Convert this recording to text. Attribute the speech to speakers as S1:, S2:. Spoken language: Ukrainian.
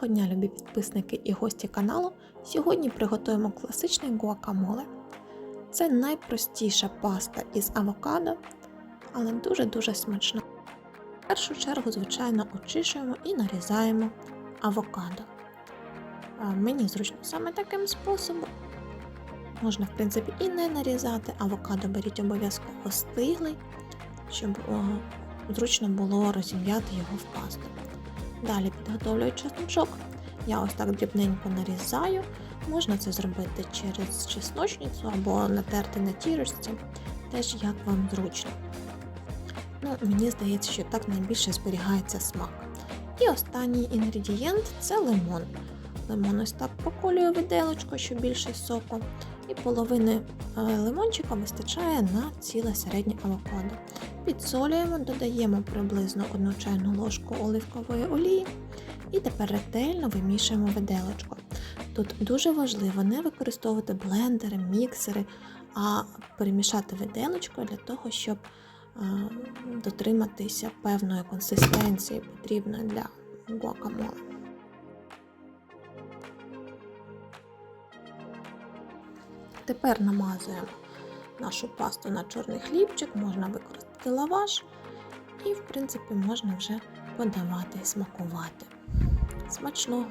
S1: Доброго дня, любі підписники і гості каналу. Сьогодні приготуємо класичний гуакамоле. Це найпростіша паста із авокадо, але дуже-дуже смачна. В першу чергу, звичайно, очищуємо і нарізаємо авокадо. Мені зручно саме таким способом. Можна, в принципі, і не нарізати. Авокадо беріть обов'язково стиглий, щоб зручно було розім'яти його в пасту. Далі підготовлюю чесночок. Я ось так дрібненько нарізаю. Можна це зробити через чесночницю або натерти на тірочці, теж як вам зручно. Ну, Мені здається, що так найбільше зберігається смак. І останній інгредієнт це лимон. Лимон ось так проколюю виделочку, щоб більше соку. І половини е, лимончика вистачає на ціле середнє авокадо. Підсолюємо, додаємо приблизно 1 чайну ложку оливкової олії і тепер ретельно вимішуємо виделочку. Тут дуже важливо не використовувати блендери, міксери, а перемішати виделочкою для того, щоб е, дотриматися певної консистенції, потрібної для гуакамоле. Тепер намазуємо нашу пасту на чорний хлібчик, можна використати лаваш, і, в принципі, можна вже подавати і смакувати. Смачного!